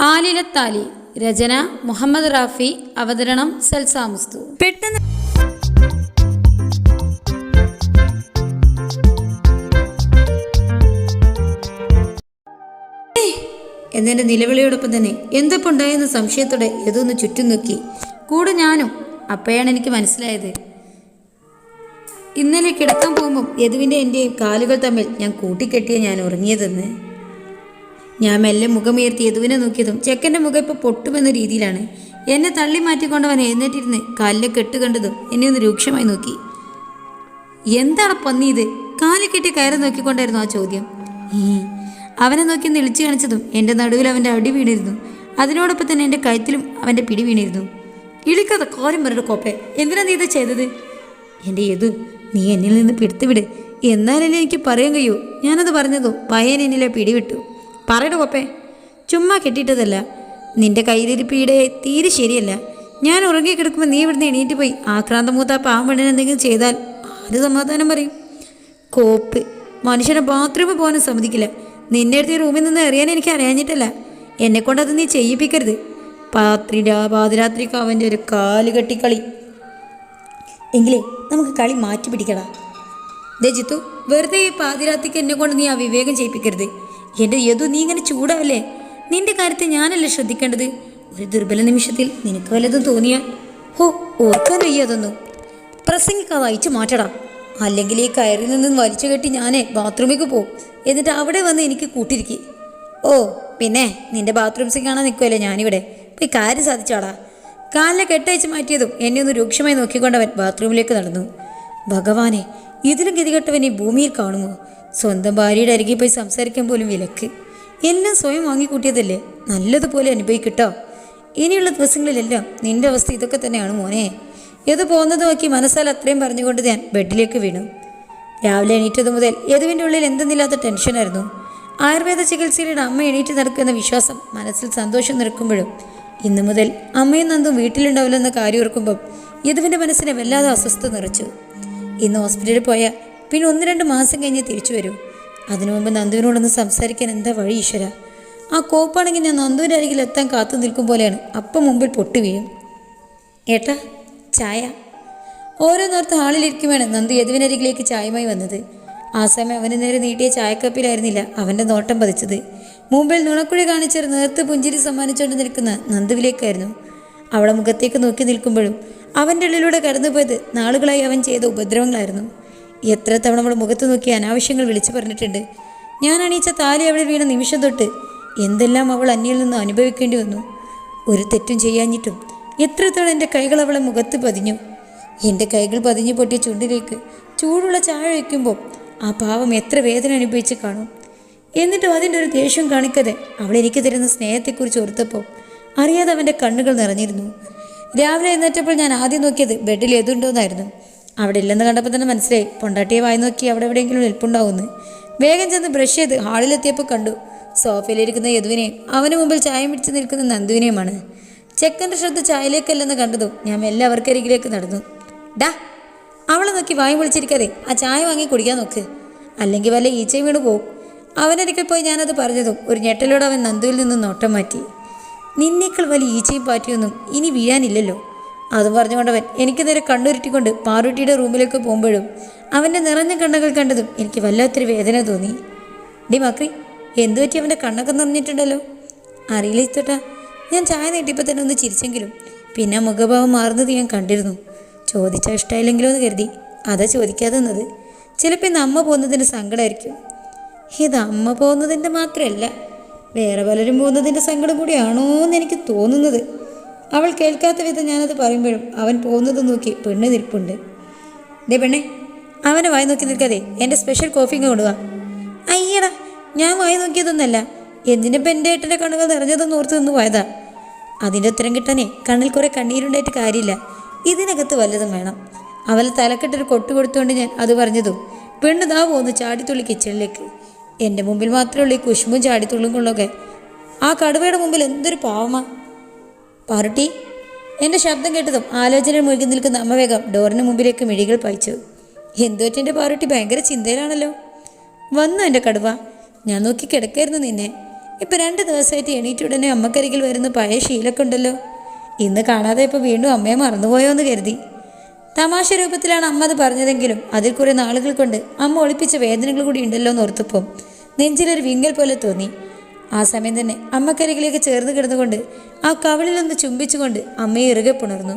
ആലിലത്താലി രചന മുഹമ്മദ് റാഫി അവതരണം സൽസാമുസ്തു പെട്ടെന്ന് എന്നെ നിലവിളിയോടൊപ്പം തന്നെ എന്തപ്പോൾ ഉണ്ടായെന്ന് സംശയത്തോടെ ഏതൊന്ന് ചുറ്റും നോക്കി. കൂടെ ഞാനും അപ്പോഴാണ് എനിക്ക് മനസ്സിലായത്. ഇന്നലെ കിടക്കാൻ പോകുമ്പോൾ യദുവിന്റെ എന്റെയും കാലുകൾ തമ്മിൽ ഞാൻ കൂട്ടിക്കെട്ടിയ ഞാൻ ഉറങ്ങിയതെന്ന്. ഞാൻ മെല്ലെ മുഖമുയർത്തി യദുവിനെ നോക്കിയതും ചെക്കന്റെ മുഖം ഇപ്പോൾ പൊട്ടുമെന്ന രീതിയിലാണ്. എന്നെ തള്ളി മാറ്റിക്കൊണ്ടവൻ എഴുന്നേറ്റിരുന്ന് കാലിലെ കെട്ട് കണ്ടതും എന്നെ ഒന്ന് രൂക്ഷമായി നോക്കി. എന്താണ് പന്നി ഇത്? കാൽ കെട്ടി കയറി നോക്കിക്കൊണ്ടായിരുന്നു ആ ചോദ്യം. അവനെ നോക്കി നിളിച്ചു കാണിച്ചതും എന്റെ നടുവിൽ അവന്റെ അടി വീണിരുന്നു. അതിനോടൊപ്പം തന്നെ എന്റെ കഴുത്തിലും അവന്റെ പിടി വീണിരുന്നു. ഇളിക്കാതെ കോരം പറഞ്ഞ കോപ്പെ എന്തിനാ നീ ഇത് ചെയ്തത്? എന്റെ യദു നീ എന്നിൽ നിന്ന് പിടുത്തുവിട്. എന്നാലല്ലേ എനിക്ക് പറയാൻ കഴിയൂ? ഞാനത് പറഞ്ഞതോ പയ്യൻ എന്നിലെ പിടിവിട്ടു. പറയട പപ്പേ. ചുമ്മാ കെട്ടിയിട്ടതല്ല. നിന്റെ കയ്യിലിരിപ്പീടെ തീരെ ശരിയല്ല. ഞാൻ ഉറങ്ങി കിടക്കുമ്പോൾ നീ ഇവിടുന്ന് എണീറ്റ് പോയി. ആക്രാന്തം മൂത്ത പാമ്പണ്ണിന് എന്തെങ്കിലും ചെയ്താൽ ആര് സമാധാനം പറയും? കോപ്പ്. മനുഷ്യനെ ബാത്റൂമിൽ പോകാനും സമ്മതിക്കില്ല. നിന്റെ അടുത്ത് റൂമിൽ നിന്ന് എറിയാൻ എനിക്ക് അറിയാഞ്ഞിട്ടല്ല എന്നെ അത് നീ ചെയ്യിപ്പിക്കരുത്. പാത്രി പാതിരാത്രിക്ക് അവന്റെ ഒരു കാൽ കെട്ടിക്കളി എങ്കിലേ നമുക്ക് കളി മാറ്റി പിടിക്കടാ. ദേ ജിത്തു വെറുതെ ഈ പാതിരാത്രിക്ക് എന്നെ കൊണ്ട് നീ ആ വിവേകം ചെയ്യിപ്പിക്കരുത്. എന്റെ യദു നീ ഇങ്ങനെ ചൂടാവല്ലേ? നിന്റെ കാര്യത്തെ ഞാനല്ലേ ശ്രദ്ധിക്കേണ്ടത്? ഒരു ദുർബല നിമിഷത്തിൽ നിനക്ക് വല്ലതും തോന്നിയാൽ ഹോ ഓർക്കാൻ വയ്യാതൊന്നും പ്രസംഗിക്ക അയച്ചു മാറ്റടാ അല്ലെങ്കിൽ ഈ കയറിൽ നിന്നും വലിച്ചു കെട്ടി ഞാനേ ബാത്റൂമിലേക്ക് പോകും എന്നിട്ട് അവിടെ വന്ന് എനിക്ക് കൂട്ടിരിക്കി. ഓ പിന്നെ നിന്റെ ബാത്റൂംസിൽ കാണാൻ നിൽക്കുമല്ലേ ഞാനിവിടെ? ഈ കാര്യം സാധിച്ചാടാ. കാലിലെ കെട്ടയച്ച് മാറ്റിയതും എന്നെ ഒന്ന് രൂക്ഷമായി നോക്കിക്കൊണ്ടവൻ ബാത്റൂമിലേക്ക് നടന്നു. ഭഗവാനെ ഇതിലും ഗതികെട്ടവൻ ഈ ഭൂമിയിൽ കാണുമോ? സ്വന്തം ഭാര്യയുടെ അരികെ പോയി സംസാരിക്കാൻ പോലും വിലക്ക്. എല്ലാം സ്വയം വാങ്ങിക്കൂട്ടിയതല്ലേ? നല്ലതുപോലെ അനുഭവിക്കട്ടോ. ഇനിയുള്ള ദിവസങ്ങളിലെല്ലാം നിന്റെ അവസ്ഥ ഇതൊക്കെ തന്നെയാണ് മോനെ. ഇത് പോകുന്നത് നോക്കി മനസ്സാൽ അത്രയും പറഞ്ഞുകൊണ്ട് ഞാൻ ബെഡിലേക്ക് വീണു. രാവിലെ എണീറ്റത് മുതൽ യദുവിന്റെ ഉള്ളിൽ എന്തെന്നില്ലാത്ത ടെൻഷനായിരുന്നു ആയുർവേദ ചികിത്സയിലൂടെ അമ്മ എണീറ്റ് നടക്കുമെന്ന വിശ്വാസം മനസ്സിൽ സന്തോഷം നിൽക്കുമ്പോഴും ഇന്നു മുതൽ അമ്മയും നന്ദും വീട്ടിലുണ്ടാവില്ലെന്ന കാര്യം ഓർക്കുമ്പം യദുവിന്റെ മനസ്സിനെ വല്ലാതെ അസ്വസ്ഥ നിറച്ചു. ഇന്ന് ഹോസ്പിറ്റലിൽ പോയാൽ പിന്നെ ഒന്ന് രണ്ട് മാസം കഴിഞ്ഞ് തിരിച്ചു വരൂ. അതിനു മുമ്പ് നന്ദുവിനോടൊന്ന് സംസാരിക്കാൻ എന്താ വഴി ഈശ്വര? ആ കോപ്പാണെങ്കിൽ ഞാൻ നന്ദുവിന്റെ അരികിൽ എത്താൻ കാത്തു നിൽക്കും പോലെയാണ്. അപ്പം മുമ്പിൽ പൊട്ടി വീഴും. ഏട്ടാ ചായ. ഓരോ നേരത്തെ ഹാളിലിരിക്കുമാണ് നന്ദു യദുവിനരികിലേക്ക് ചായമായി വന്നത്. ആ സമയം അവന് നേരെ നീട്ടിയ ചായക്കപ്പിലായിരുന്നില്ല അവന്റെ നോട്ടം പതിച്ചത്. മുമ്പിൽ നുണക്കുഴി കാണിച്ചൊരു നേർത്ത് പുഞ്ചിരി സമ്മാനിച്ചുകൊണ്ട് നിൽക്കുന്ന നന്ദുവിലേക്കായിരുന്നു. അവളെ മുഖത്തേക്ക് നോക്കി നിൽക്കുമ്പോഴും അവന്റെ ഉള്ളിലൂടെ കടന്നുപോയത് നാളുകളായി അവൻ ചെയ്ത ഉപദ്രവങ്ങളായിരുന്നു. എത്ര തവണ അവൾ മുഖത്ത് നോക്കി അനാവശ്യങ്ങൾ വിളിച്ചു പറഞ്ഞിട്ടുണ്ട്. ഞാൻ അണിയിച്ച താലി അവളിൽ വീണ നിമിഷം തൊട്ട് എന്തെല്ലാം അവൾ അന്യയിൽ നിന്ന് അനുഭവിക്കേണ്ടി വന്നു. ഒരു തെറ്റും ചെയ്യാഞ്ഞിട്ടും എത്ര തവണ എന്റെ കൈകൾ അവളെ മുഖത്ത് പതിഞ്ഞു. എന്റെ കൈകൾ പതിഞ്ഞു പൊട്ടിയ ചുണ്ടിലേക്ക് ചൂടുള്ള ചായ വയ്ക്കുമ്പോൾ ആ പാവം എത്ര വേദന അനുഭവിച്ച് കാണും. എന്നിട്ടും അതിന്റെ ഒരു ദേഷ്യം കാണിക്കാതെ അവൾ എനിക്ക് തരുന്ന സ്നേഹത്തെക്കുറിച്ച് ഓർത്തപ്പോൾ അറിയാതെ അവന്റെ കണ്ണുകൾ നിറഞ്ഞിരുന്നു. രാവിലെ എഴുന്നേറ്റപ്പോൾ ഞാൻ ആദ്യം നോക്കിയത് ബെഡിൽ ഏതുണ്ടോന്നായിരുന്നു. അവിടെ ഇല്ലെന്ന് കണ്ടപ്പോൾ തന്നെ മനസ്സിലായി. പൊണ്ടാട്ടിയെ വായി നോക്കി അവിടെ എവിടെയെങ്കിലും നിൽപ്പുണ്ടാവുമെന്ന്. വേഗം ചെന്ന് ബ്രഷ് ചെയ്ത് ഹാളിലെത്തിയപ്പോൾ കണ്ടു. സോഫയിലിരിക്കുന്ന യദുവിനെയും അവന് മുമ്പിൽ ചായ പിടിച്ച് നിൽക്കുന്ന നന്ദുവിനെയുമാണ്. ചെക്കന്റെ ശ്രദ്ധ ചായയിലേക്കല്ലെന്ന് കണ്ടതും ഞാൻ എല്ലാവർക്കരികിലേക്ക് നടന്നു. ഡാ അവളെ നോക്കി വായി വിളിച്ചിരിക്കാതെ ആ ചായ വാങ്ങി കുടിക്കാൻ നോക്ക്. അല്ലെങ്കിൽ വല്ല ഈച്ചയും വീണ് പോവും. അവനരിക്കൽ പോയി ഞാനത് പറഞ്ഞതും ഒരു ഞെട്ടലോടെ അവൻ നന്ദുവിൽ നിന്ന് നോട്ടം മാറ്റി. നിന്നേക്കാൾ വലിയ ഈച്ചയും പാറ്റിയൊന്നും ഇനി വീഴാനില്ലല്ലോ. അതും പറഞ്ഞുകൊണ്ടവൻ എനിക്ക് നേരെ കണ്ണുരുട്ടിക്കൊണ്ട് പാറുട്ടിയുടെ റൂമിലേക്ക് പോകുമ്പോഴും അവന്റെ നിറഞ്ഞ കണ്ണുകൾ കണ്ടതും എനിക്ക് വല്ലാത്തൊരു വേദന തോന്നി. ഡി മക്രി എന്തു പറ്റി അവന്റെ കണ്ണൊക്കെ നിറഞ്ഞിട്ടുണ്ടല്ലോ? അറിയില്ല ഇത്തോട്ടാ ഞാൻ ചായ നീട്ടിയപ്പോൾ തന്നെ ഒന്ന് ചിരിച്ചെങ്കിലും പിന്നെ മുഖഭാവം മാറുന്നത് ഞാൻ കണ്ടിരുന്നു. ചോദിച്ചാൽ ഇഷ്ടമായില്ലെങ്കിലോ എന്ന് കരുതി അതാ ചോദിക്കാതെ നിന്നത് ചിലപ്പോൾ ഇന്ന് അമ്മ പോകുന്നതിന്റെ സങ്കടമായിരിക്കും. ഇത് അമ്മ പോകുന്നതിന്റെ മാത്രമല്ല വേറെ പലരും പോകുന്നതിന്റെ സങ്കടം കൂടിയാണോ എന്ന് എനിക്ക് തോന്നുന്നത്. അവൾ കേൾക്കാത്ത വിധം ഞാനത് പറയുമ്പോഴും അവൻ പോകുന്നത് നോക്കി പെണ്ണ് നിൽപ്പുണ്ട്. ദേ പെണ്ണെ അവനെ വായി നോക്കി നിൽക്കാതെ എന്റെ സ്പെഷ്യൽ കോഫി കൊണ്ടുവാ. അയ്യടാ ഞാൻ വായി നോക്കിയതൊന്നല്ല. എന്തിനിപ്പോൾ എന്റെ ഏട്ടന്റെ കണ്ണുകൾ നിറഞ്ഞതെന്ന് ഓർത്ത് നിന്ന് പോയതാ? അതിന്റെ ഉത്തരം കിട്ടാനേ കണ്ണിൽ കുറേ കണ്ണീരുണ്ടായിട്ട് കാര്യമില്ല. ഇതിനകത്ത് വല്ലതും വേണം. അവൾ തലക്കെട്ടൊരു കൊട്ട് കൊടുത്തുകൊണ്ട് ഞാൻ അത് പറഞ്ഞതും പെണ്ണ് ദാ ഒന്ന് ചാടിത്തുള്ളി കിച്ചണിലേക്ക് എന്റെ മുമ്പിൽ മാത്രമേ ഉള്ളൂ ഈ കുശുമ്പും ചാടിത്തുള്ളും കൊള്ളൊക്കെ? ആ കടുവയുടെ മുമ്പിൽ എന്തൊരു പാവമാ. പാറുട്ടി എന്റെ ശബ്ദം കേട്ടതും ആലോചനയിൽ മുഴുകി നിൽക്കുന്ന അമ്മ വേഗം ഡോറിന് മുമ്പിലേക്ക് മിഴികൾ പായിച്ചു. എന്തുവറ്റെന്റെ പാറുട്ടി ഭയങ്കര ചിന്തയിലാണല്ലോ. വന്നു എന്റെ കടുവ ഞാൻ നോക്കി കിടക്കായിരുന്നു നിന്നെ. ഇപ്പം രണ്ട് ദിവസമായിട്ട് എണീറ്റ് ഉടനെ അമ്മക്കരികിൽ വരുന്ന പഴയ ശീലൊക്കെ ഉണ്ടല്ലോ. ഇന്ന് കാണാതെ ഇപ്പോൾ വീണ്ടും അമ്മയെ മറന്നുപോയോ എന്ന് കരുതി. തമാശ രൂപത്തിലാണ് അമ്മ അത് പറഞ്ഞതെങ്കിലും അതിൽ കുറെ നാളുകൾ കൊണ്ട് അമ്മ ഒളിപ്പിച്ച വേദനകൾ കൂടി ഉണ്ടല്ലോ എന്ന് ഓർത്തപ്പോൾ നെഞ്ചിലൊരു വിങ്ങൽ പോലെ തോന്നി. ആ സമയം തന്നെ അമ്മക്കരികിലേക്ക് ചേർന്ന് കിടന്നുകൊണ്ട് ആ കവളിലൊന്ന് ചുംബിച്ചുകൊണ്ട് അമ്മയെ ഇറുകെ പുണർന്നു.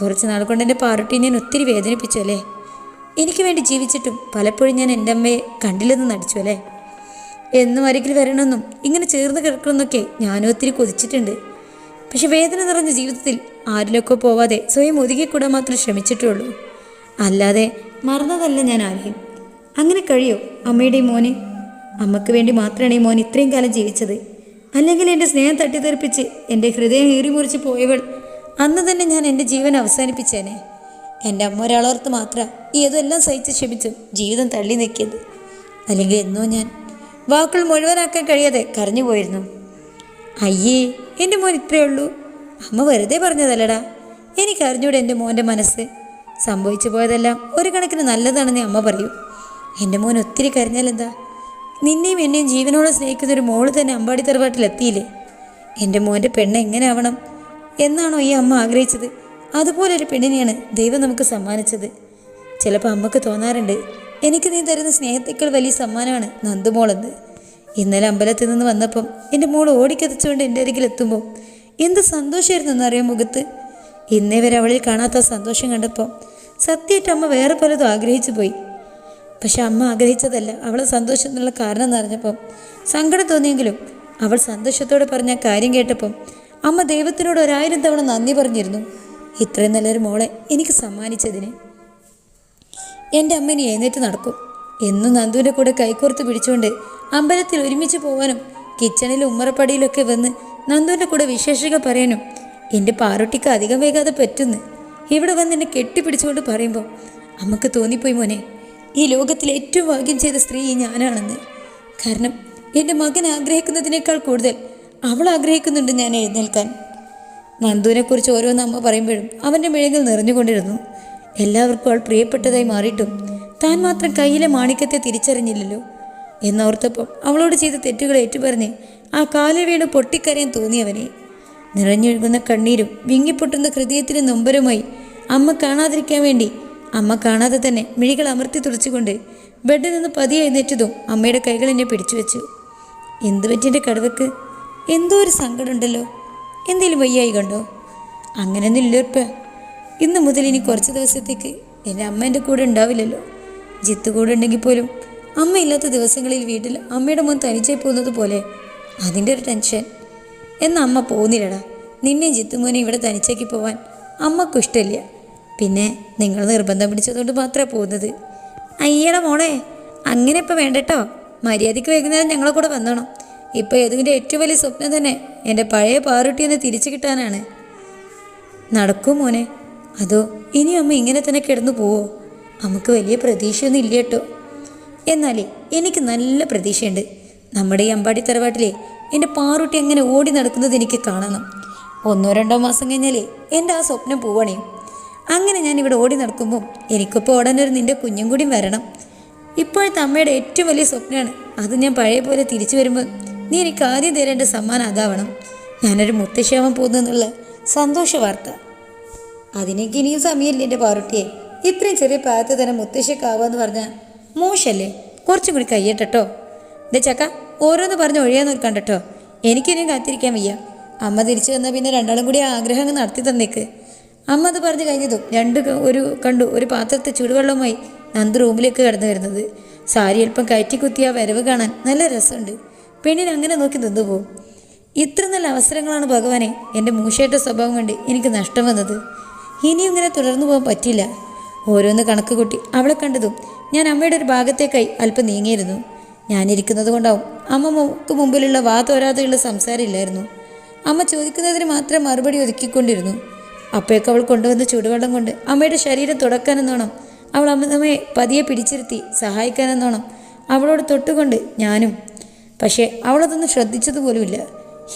കുറച്ച് നാൾ കൊണ്ട് എന്റെ പാറുട്ടി ഞാൻ ഒത്തിരി വേദനിപ്പിച്ചു അല്ലേ? എനിക്ക് വേണ്ടി ജീവിച്ചിട്ടും പലപ്പോഴും ഞാൻ എന്റെ അമ്മയെ കണ്ടില്ലെന്ന് നടിച്ചു അല്ലേ? എന്നും അരികിൽ വരണമെന്നും ഇങ്ങനെ ചേർന്ന് കിടക്കണമെന്നൊക്കെ ഞാനും ഒത്തിരി കൊതിച്ചിട്ടുണ്ട്. പക്ഷെ വേദന നിറഞ്ഞ ജീവിതത്തിൽ ആരിലൊക്കെ പോവാതെ സ്വയം ഒതുങ്ങിക്കൂടാൻ മാത്രം ശ്രമിച്ചിട്ടുള്ളൂ. അല്ലാതെ മറന്നതല്ല ഞാൻ ആരെയും. അങ്ങനെ കഴിയോ അമ്മയുടെയും മോനെ? അമ്മയ്ക്ക് വേണ്ടി മാത്രമാണ് ഈ മോൻ ഇത്രയും കാലം ജീവിച്ചത്. അല്ലെങ്കിൽ എന്റെ സ്നേഹം തട്ടിത്തെറിപ്പിച്ച് എന്റെ ഹൃദയം ഏറിമുറിച്ച് പോയവൾ അന്ന് തന്നെ ഞാൻ എന്റെ ജീവൻ അവസാനിപ്പിച്ചേനെ. എന്റെ അമ്മ ഒരാളോർത്ത് മാത്രം ഈ അതെല്ലാം സഹിച്ച് ക്ഷമിച്ചും ജീവിതം തള്ളി നീക്കിയത്. അല്ലെങ്കിൽ എന്നോ ഞാൻ വാക്കുകൾ മുഴുവനാക്കാൻ കഴിയാതെ കരഞ്ഞു പോയിരുന്നു അയ്യേ എന്റെ മോൻ ഇത്രയേ ഉള്ളൂ. അമ്മ വെറുതെ പറഞ്ഞതല്ലടാ. എനിക്കറിഞ്ഞൂടെ എന്റെ മോന്റെ മനസ്സ്. സംഭവിച്ചു പോയതെല്ലാം ഒരു കണക്കിന് നല്ലതാണെന്ന് അമ്മ പറയൂ. എന്റെ മോൻ ഒത്തിരി കരഞ്ഞാലെന്താ? നിന്നെയും എന്നെയും ജീവനോടെ സ്നേഹിക്കുന്ന ഒരു മോൾ തന്നെ അമ്പാടി തറവാട്ടിലെത്തിയില്ലേ എന്റെ മോന്റെ പെണ്ണ് എങ്ങനെ ആവണം എന്നാണോ ഈ അമ്മ ആഗ്രഹിച്ചത്? അതുപോലെ ഒരു പെണ്ണിനെയാണ് ദൈവം നമുക്ക് സമ്മാനിച്ചത്. ചിലപ്പോൾ അമ്മയ്ക്ക് തോന്നാറുണ്ട് എനിക്ക് നീ തരുന്ന സ്നേഹത്തേക്കാൾ വലിയ സമ്മാനമാണ് നന്ദുമോളെന്ന്. ഇന്നലെ അമ്പലത്തിൽ നിന്ന് വന്നപ്പം എന്റെ മോൾ ഓടിക്കതച്ചുകൊണ്ട് എന്റെ അരികിൽ എത്തുമ്പോൾ എന്ത് സന്തോഷമായിരുന്നു എന്നറിയാം മുഖത്ത്. ഇന്നേ വരെ അവളിൽ കാണാത്ത സന്തോഷം കണ്ടപ്പോൾ സത്യമായിട്ട് അമ്മ വേറെ പലതും ആഗ്രഹിച്ചു പോയി. പക്ഷെ അമ്മ ആഗ്രഹിച്ചതല്ല അവളെ സന്തോഷത്തിനുള്ള കാരണം എന്ന് അറിഞ്ഞപ്പം സങ്കടം തോന്നിയെങ്കിലും അവൾ സന്തോഷത്തോടെ പറഞ്ഞ കാര്യം കേട്ടപ്പം അമ്മ ദൈവത്തിനോട് ഒരായിരം തവണ നന്ദി പറഞ്ഞിരുന്നു. ഇത്രയും നല്ലൊരു മോളെ എനിക്ക് സമ്മാനിച്ചതിന്. എന്റെ അമ്മ ഇനി എഴുന്നേറ്റ് നടക്കും. എന്നും നന്ദുവിന്റെ കൂടെ കൈകോർത്ത് പിടിച്ചുകൊണ്ട് അമ്പലത്തിൽ ഒരുമിച്ച് പോവാനും കിച്ചണിലും ഉമ്മറപ്പടിയിലൊക്കെ വന്ന് നന്ദുവിന്റെ കൂടെ വിശേഷങ്ങൾ പറയാനും എന്റെ പാറൊട്ടിക്ക് അധികം വേഗാതെ പറ്റുന്നു. ഇവിടെ വന്ന് എന്നെ കെട്ടിപ്പിടിച്ചുകൊണ്ട് പറയുമ്പോൾ അമ്മയ്ക്ക് തോന്നിപ്പോയി മോനെ ഈ ലോകത്തിൽ ഏറ്റവും ഭാഗ്യം ചെയ്ത സ്ത്രീ ഞാനാണെന്ന്. കാരണം എന്റെ മകൻ ആഗ്രഹിക്കുന്നതിനേക്കാൾ കൂടുതൽ അവൾ ആഗ്രഹിക്കുന്നുണ്ട് ഞാൻ എഴുന്നേൽക്കാൻ. നന്ദുവിനെക്കുറിച്ച് ഓരോന്ന് അമ്മ പറയുമ്പോഴും അവന്റെ മിഴകൾ നിറഞ്ഞുകൊണ്ടിരുന്നു. എല്ലാവർക്കും അവൾ പ്രിയപ്പെട്ടതായി മാറിയിട്ടും താൻ മാത്രം കയ്യിലെ മാണിക്യത്തെ തിരിച്ചറിഞ്ഞില്ലല്ലോ എന്നോർത്തപ്പം അവളോട് ചെയ്ത തെറ്റുകൾ ഏറ്റുപറഞ്ഞ് ആ കാലിൽ വീണ് പൊട്ടിക്കരയാൻ തോന്നിയവനെ. നിറഞ്ഞൊഴുകുന്ന കണ്ണീരും വിങ്ങിപ്പൊട്ടുന്ന ഹൃദയത്തിന് നൊമ്പരമായി അമ്മ കാണാതിരിക്കാൻ വേണ്ടി അമ്മ കാണാതെ തന്നെ മിഴികൾ അമർത്തി തുറച്ചുകൊണ്ട് ബെഡിൽ നിന്ന് പതിയെ എഴുന്നേറ്റതും അമ്മയുടെ കൈകൾ എന്നെ പിടിച്ചു വെച്ചു. എന്തു പറ്റിന്റെ കടവക്ക്? എന്തോ ഒരു സങ്കടമുണ്ടല്ലോ. എന്തേലും വയ്യായി കണ്ടോ? അങ്ങനെയൊന്നും ഇല്ലപ്പ ഇന്ന് മുതൽ ഇനി കുറച്ച് ദിവസത്തേക്ക് എന്റെ അമ്മ എന്റെ കൂടെ ഉണ്ടാവില്ലല്ലോ. ജിത്ത് കൂടെ ഉണ്ടെങ്കിൽ പോലും അമ്മ ഇല്ലാത്ത ദിവസങ്ങളിൽ വീട്ടിൽ അമ്മയുടെ മുൻ തനിച്ചായി പോകുന്നത് പോലെ അതിന്റെ ഒരു ടെൻഷൻ എന്നാ അമ്മ പോകുന്നില്ലടാ. നിന്നെ ജിത്തുമോനെ ഇവിടെ തനിച്ചാക്കി പോവാൻ അമ്മക്കും ഇഷ്ടമില്ല. പിന്നെ നിങ്ങൾ നിർബന്ധം പിടിച്ചതുകൊണ്ട് മാത്രമേ പോകുന്നത്. അയ്യട മോളെ അങ്ങനെ ഇപ്പം വേണ്ടട്ടോ. മര്യാദയ്ക്ക് വൈകുന്നേരം ഞങ്ങളെ കൂടെ വന്നോണം. ഇപ്പോൾ ഏതുവിന്റെ ഏറ്റവും വലിയ സ്വപ്നം തന്നെ എന്റെ പഴയ പാറുട്ടി പാറുട്ടിയെന്ന് തിരിച്ചു കിട്ടാനാണ്. നടക്കൂ മോനെ. അതോ ഇനി അമ്മ ഇങ്ങനെ തന്നെ കിടന്നു പോവോ? നമുക്ക് വലിയ പ്രതീക്ഷയൊന്നും ഇല്ല കേട്ടോ. എന്നാലേ എനിക്ക് നല്ല പ്രതീക്ഷയുണ്ട്. നമ്മുടെ ഈ അമ്പാടി തറവാട്ടിലെ എന്റെ പാറുട്ടി എങ്ങനെ ഓടി നടക്കുന്നത് എനിക്ക് കാണണം. ഒന്നോ രണ്ടോ മാസം കഴിഞ്ഞാലേ എന്റെ ആ സ്വപ്നം പോവണേ അങ്ങനെ ഞാൻ ഇവിടെ ഓടി നടക്കുമ്പോൾ എനിക്കിപ്പോൾ ഉടനൊരു നിന്റെ കുഞ്ഞും കൂടി വരണം. ഇപ്പോഴത്തെ അമ്മയുടെ ഏറ്റവും വലിയ സ്വപ്നമാണ്. അത് ഞാൻ പഴയ പോലെ തിരിച്ചു വരുമ്പോൾ നീ എനിക്ക് ആദ്യം തരേണ്ട സമ്മാനം അതാവണം. ഞാനൊരു മുത്തശ്ശാമം പോകുന്നു എന്നുള്ള സന്തോഷ വാർത്ത അതിനേക്ക് ഇനിയും സമയമില്ല എന്റെ പാറുട്ടിയെ. ഇത്രയും ചെറിയ പ്രായത്തിൽ തന്നെ മുത്തശ്ശക്കാവാന്ന് പറഞ്ഞാൽ മോശല്ലേ? കുറച്ചും കൂടി കയ്യട്ടോ ദേ ചക്ക ഓരോന്ന് പറഞ്ഞ് ഒഴിയാൻ നിൽക്കണ്ട കേട്ടോ എനിക്കിനിയും കാത്തിരിക്കാൻ വയ്യ. അമ്മ തിരിച്ചു വന്നാൽ പിന്നെ രണ്ടാളും കൂടി ആഗ്രഹം നടത്തി തന്നേക്ക്. അമ്മ അത് പറഞ്ഞു കഴിഞ്ഞതും രണ്ട് ഒരു കണ്ടു ഒരു പാത്രത്തെ ചൂടുവെള്ളവുമായി നന്ദ് റൂമിലേക്ക് കടന്നു വരുന്നത്. സാരി അല്പം കയറ്റി കുത്തിയ വരവ് കാണാൻ നല്ല രസമുണ്ട്. പെണ്ണിന് അങ്ങനെ നോക്കി നിന്നു പോകും ഇത്ര നല്ല അവസരങ്ങളാണ് ഭഗവാനെ എന്റെ മൂശയുടെ സ്വഭാവം കണ്ട് എനിക്ക് നഷ്ടം വന്നത്. ഇനിയും ഇങ്ങനെ തുടർന്നു പോകാൻ പറ്റില്ല ഓരോന്ന് കണക്ക് കൂട്ടി അവളെ കണ്ടതും ഞാൻ അമ്മയുടെ ഒരു ഭാഗത്തേക്കായി അല്പം നീങ്ങിയിരുന്നു. ഞാനിരിക്കുന്നത് കൊണ്ടാവും അമ്മയ്ക്ക് മുമ്പിലുള്ള വാ തോരാതെയുള്ള സംസാരമില്ലായിരുന്നു അമ്മ ചോദിക്കുന്നതിന് മാത്രം മറുപടി ഒതുക്കിക്കൊണ്ടിരുന്നു. അപ്പോഴേക്ക് അവൾ കൊണ്ടുവന്ന ചൂടുവെള്ളം കൊണ്ട് അമ്മയുടെ ശരീരം തുടക്കാനെന്നോണം അവൾ അമ്മയെ പതിയെ പിടിച്ചിരുത്തി സഹായിക്കാനെന്നോണം അവളോട് തൊട്ടുകൊണ്ട് ഞാനും. പക്ഷേ അവളതൊന്നും ശ്രദ്ധിച്ചതുപോലുമില്ല.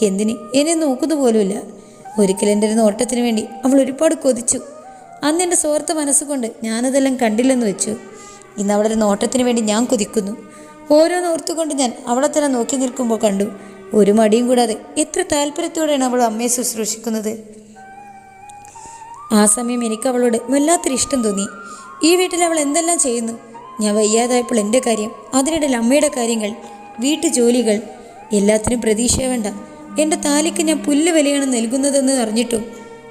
എന്തിന്? എന്നെ നോക്കുന്നതുപോലുമില്ല. ഒരിക്കലെന്റെ ഒരു നോട്ടത്തിന് വേണ്ടി അവൾ ഒരുപാട് കൊതിച്ചു. അന്ന് എന്റെ സുഹൃത്ത് മനസ്സുകൊണ്ട് ഞാനതെല്ലാം കണ്ടില്ലെന്ന് വെച്ചു. ഇന്ന് അവളൊരു നോട്ടത്തിന് വേണ്ടി ഞാൻ കൊതിക്കുന്നു. ഓരോന്നോർത്തുകൊണ്ട് ഞാൻ അവളെ തന്നെ നോക്കി നിൽക്കുമ്പോൾ കണ്ടു ഒരു മടിയും കൂടാതെ എത്ര താല്പര്യത്തോടെയാണ് അവൾ അമ്മയെ ശുശ്രൂഷിക്കുന്നത്. ആ സമയം എനിക്ക് അവളോട് വല്ലാത്തൊരു ഇഷ്ടം തോന്നി. ഈ വീട്ടിൽ അവൾ എന്തെല്ലാം ചെയ്യുന്നു? ഞാൻ വയ്യാതായപ്പോൾ എന്റെ കാര്യം അതിനിടയിൽ അമ്മയുടെ കാര്യങ്ങൾ വീട്ടു ജോലികൾ എല്ലാത്തിനും പ്രതീക്ഷ വേണ്ട. എന്റെ താലിക്ക് ഞാൻ പുല്ല് വിലയാണ് നൽകുന്നതെന്ന് അറിഞ്ഞിട്ടും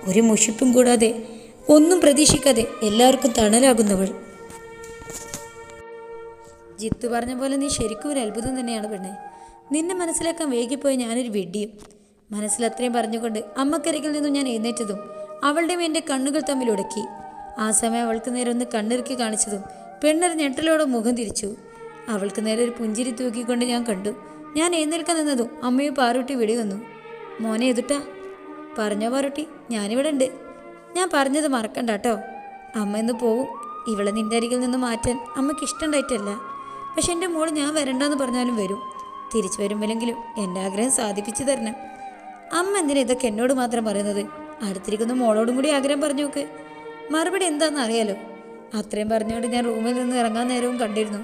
ഒരു മുഷിപ്പും കൂടാതെ ഒന്നും പ്രതീക്ഷിക്കാതെ എല്ലാവർക്കും തണലാകുന്നവൾ. ജിത്തു പറഞ്ഞ പോലെ നീ ശരിക്കും ഒരു അത്ഭുതം തന്നെയാണ് പെണ്ണെ. നിന്നെ മനസ്സിലാക്കാൻ വേഗിപ്പോയ ഞാനൊരു വെടിയും മനസ്സിൽ അത്രയും പറഞ്ഞുകൊണ്ട് അമ്മക്കരികിൽ നിന്നും ഞാൻ എഴുന്നേറ്റതും അവളുടെയും എന്റെ കണ്ണുകൾ തമ്മിൽ ഉടക്കി ആ സമയം അവൾക്ക് നേരെ ഒന്ന് കണ്ണിറുക്കി കാണിച്ചതും പെണ്ണൊരു ഞെട്ടലോടെ മുഖം തിരിച്ചു. അവൾക്ക് നേരെ ഒരു പുഞ്ചിരി തൂക്കിക്കൊണ്ട് ഞാൻ കണ്ടു. ഞാൻ എഴുന്നേൽക്കാൻ നിന്നതും അമ്മയും പാറുട്ടി വെടി വന്നു മോനെ എതുട്ടാ? പറഞ്ഞോ പാറുട്ടി ഞാനിവിടെ ഉണ്ട് ഞാൻ പറഞ്ഞത് മറക്കണ്ട കേട്ടോ. അമ്മ ഇന്ന് പോവും. ഇവളെ നിന്റെ അരികിൽ നിന്ന് മാറ്റാൻ അമ്മയ്ക്ക് ഇഷ്ടമുണ്ടായിട്ടല്ല. പക്ഷെ എന്റെ മോൾ ഞാൻ വരണ്ടെന്ന് പറഞ്ഞാലും വരും. തിരിച്ചു വരുമ്പോഴെങ്കിലും എന്റെ ആഗ്രഹം സാധിപ്പിച്ചു തരണം. അമ്മ എന്തിനാ ഇതൊക്കെ എന്നോട് മാത്രം പറയുന്നത്? അടുത്തിരിക്കുന്ന മോളോടും കൂടി ആഗ്രഹം പറഞ്ഞു നോക്ക്. മറുപടി എന്താണെന്ന് അറിയാലോ. അത്രയും പറഞ്ഞുകൊണ്ട് ഞാൻ റൂമിൽ നിന്ന് ഇറങ്ങാൻ നേരവും കണ്ടിരുന്നു.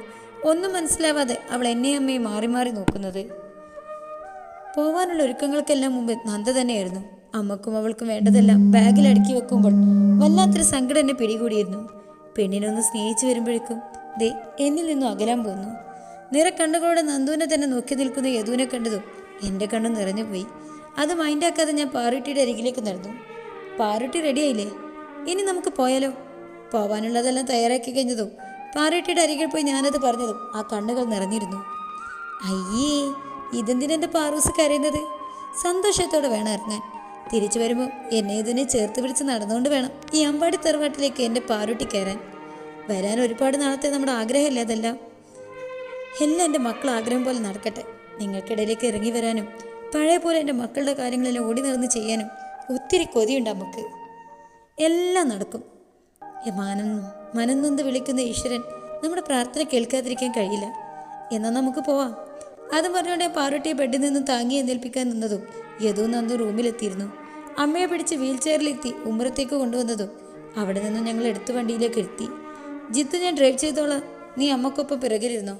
ഒന്നും മനസ്സിലാവാതെ അവൾ എന്നെയും അമ്മയും മാറി മാറി നോക്കുന്നത്. പോവാനുള്ള ഒരുക്കങ്ങൾക്കെല്ലാം മുമ്പ് നന്ദ തന്നെയായിരുന്നു. അമ്മക്കും അവൾക്കും വേണ്ടതെല്ലാം ബാഗിൽ അടുക്കി വെക്കുമ്പോൾ വല്ലാത്തൊരു സങ്കടം എന്നെ പിടികൂടിയിരുന്നു. പെണ്ണിനൊന്ന് സ്നേഹിച്ചു വരുമ്പോഴേക്കും ദേ എന്നിൽ നിന്നും അകലാൻ പോന്നു. നിറക്കണ്ണുകളോടെ നന്ദുവിനെ തന്നെ നോക്കി നിൽക്കുന്ന യദുവിനെ കണ്ടതും എന്റെ കണ്ണ് നിറഞ്ഞുപോയി അത് മൈൻഡാക്കാതെ ഞാൻ പാറുട്ടിയുടെ അരികിലേക്ക് നടന്നു. പാറുട്ടി റെഡിയായില്ലേ ഇനി നമുക്ക് പോയാലോ? പോവാനുള്ളതെല്ലാം തയ്യാറാക്കി കഴിഞ്ഞതും പാറുട്ടിയുടെ അരികിൽ പോയി ഞാനത് പറഞ്ഞതും ആ കണ്ണുകൾ നിറഞ്ഞിരുന്നു. അയ്യേ ഇതെന്തിനെന്റെ പാറൂസ് കരയുന്നത്? സന്തോഷത്തോടെ വേണം ഇറങ്ങാൻ. തിരിച്ചു വരുമ്പോൾ എന്നെ ഇതിനെ ചേർത്ത് പിടിച്ച് നടന്നുകൊണ്ട് വേണം. ഈ അമ്പാടി തറവാട്ടിലേക്ക് എന്റെ പാറുട്ടി കയറാൻ. വരാൻ ഒരുപാട് നാളത്തെ നമ്മുടെ ആഗ്രഹമല്ലേ അതെല്ലാം? എല്ലാം എന്റെ മക്കൾ ആഗ്രഹം പോലെ നടക്കട്ടെ. നിങ്ങൾക്കിടയിലേക്ക് ഇറങ്ങി വരാനും പഴയ പോലെ എന്റെ മക്കളുടെ കാര്യങ്ങളെല്ലാം ഓടി നടന്ന് ചെയ്യാനും ഒത്തിരി കൊതിയുണ്ട് നമുക്ക് എല്ലാം നടക്കും. മാനം മനം നൊന്ത് വിളിക്കുന്ന ഈശ്വരൻ നമ്മുടെ പ്രാർത്ഥന കേൾക്കാതിരിക്കാൻ കഴിയില്ല. എന്നാൽ നമുക്ക് പോവാം. അതും പറഞ്ഞുകൊണ്ട് പാറുട്ടിയെ ബെഡിൽ നിന്ന് താങ്ങി എന്നേൽപ്പിക്കാൻ നിന്നതും യദു നന്ദു റൂമിലെത്തിയിരുന്നു. അമ്മയെ പിടിച്ച് വീൽ ചെയറിലെത്തി ഉമ്മറത്തേക്ക് കൊണ്ടുവന്നതും അവിടെ നിന്നും ഞങ്ങൾ എടുത്തു വണ്ടിയിലേക്ക് എത്തി. ജിത്ത് ഞാൻ ഡ്രൈവ് ചെയ്തോളാം. നീ അമ്മക്കൊപ്പം പിറകിലിരുന്നോ?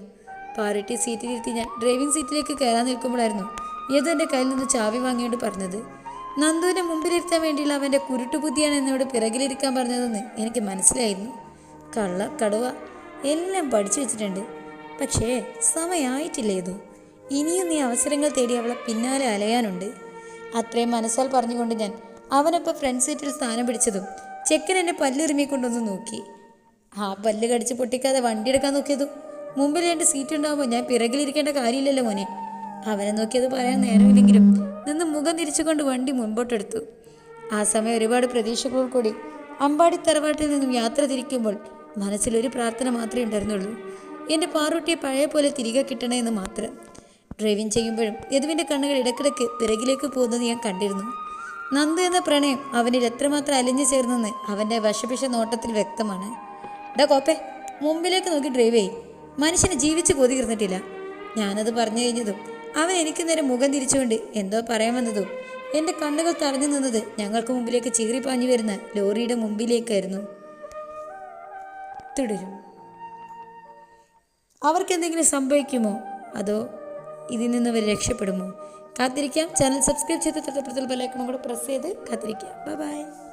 പാറട്ടി സീറ്റിലിരുത്തി ഞാൻ ഡ്രൈവിംഗ് സീറ്റിലേക്ക് കയറാൻ നിൽക്കുമ്പോഴായിരുന്നു ഏത് എന്റെ കയ്യിൽ നിന്ന് ചാവി വാങ്ങിയോണ്ട് പറഞ്ഞത്. നന്ദുവിനെ മുമ്പിലിരുത്താൻ വേണ്ടിയുള്ള അവന്റെ കുരുട്ടുബുദ്ധിയാണ് എന്നോട് പിറകിലിരിക്കാൻ പറഞ്ഞതെന്ന് എനിക്ക് മനസ്സിലായിരുന്നു. കള്ള കടുവ എല്ലാം പഠിച്ചു വെച്ചിട്ടുണ്ട്. പക്ഷേ സമയമായിട്ടില്ല ഇതു ഇനിയും നീ അവസരങ്ങൾ തേടി അവളെ പിന്നാലെ അലയാനുണ്ട്. അത്രയും മനസ്സാൽ പറഞ്ഞുകൊണ്ട് ഞാൻ അവനൊപ്പം ഫ്രണ്ട് സീറ്റിൽ സ്ഥാനം പിടിച്ചതും ചെക്കൻ എന്നെ പല്ലിറുമിക്കൊണ്ടൊന്ന് നോക്കി. ആ പല്ല് കടിച്ച് പൊട്ടിക്കാതെ വണ്ടി എടുക്കാൻ നോക്കിയതും മുമ്പിൽ എന്റെ സീറ്റ് ഉണ്ടാകുമ്പോൾ ഞാൻ പിറകിലിരിക്കേണ്ട കാര്യമില്ലല്ലോ മോനെ. അവനെ നോക്കിയത് പറയാൻ നേരമില്ലെങ്കിലും നിന്ന് മുഖം തിരിച്ചുകൊണ്ട് വണ്ടി മുൻപോട്ടെടുത്തു. ആ സമയം ഒരുപാട് പ്രതീക്ഷകളോട് കൂടി അമ്പാടി തറവാട്ടിൽ നിന്നും യാത്ര തിരിക്കുമ്പോൾ മനസ്സിലൊരു പ്രാർത്ഥന മാത്രമേ ഉണ്ടായിരുന്നുള്ളൂ. എന്റെ പാറൂട്ടിയെ പഴയ പോലെ തിരികെ കിട്ടണേ എന്ന് മാത്രം. ഡ്രൈവിംഗ് ചെയ്യുമ്പോഴും യദുവിന്റെ കണ്ണുകൾ ഇടക്കിടക്ക് പിറകിലേക്ക് പോകുന്നത് ഞാൻ കണ്ടിരുന്നു. നന്ദു എന്ന പ്രണയം അവനിൽ എത്രമാത്രം അലിഞ്ഞു ചേർന്നെന്ന് അവന്റെ വശപിശ നോട്ടത്തിൽ വ്യക്തമാണ്. ഡാ കോപ്പേ മുമ്പിലേക്ക് നോക്കി ഡ്രൈവ് ചെയ് മനുഷ്യനെ ജീവിച്ച് കൊതി തീർന്നിട്ടില്ല ഞാനത് പറഞ്ഞു കഴിഞ്ഞതും അവൻ എനിക്ക് നേരെ മുഖം തിരിച്ചുകൊണ്ട് എന്തോ പറയാൻ വന്നതും എന്റെ കണ്ണുകൾ തടഞ്ഞു നിന്നത് ഞങ്ങൾക്ക് മുമ്പിലേക്ക് ചീറിപ്പാഞ്ഞു വരുന്ന ലോറിയുടെ മുമ്പിലേക്കായിരുന്നു. തുടരും. അവർക്കെന്തെങ്കിലും സംഭവിക്കുമോ? അതോ ഇതിൽ നിന്ന് അവർ രക്ഷപ്പെടുമോ? കാത്തിരിക്കാം. ചാനൽ സബ്സ്ക്രൈബ് ചെയ്ത് തൊട്ടപ്പുറത്തുള്ള ബെല്ലൈക്കണും കൂടെ പ്രസ് ചെയ്ത് കാത്തിരിക്കാം. Bye bye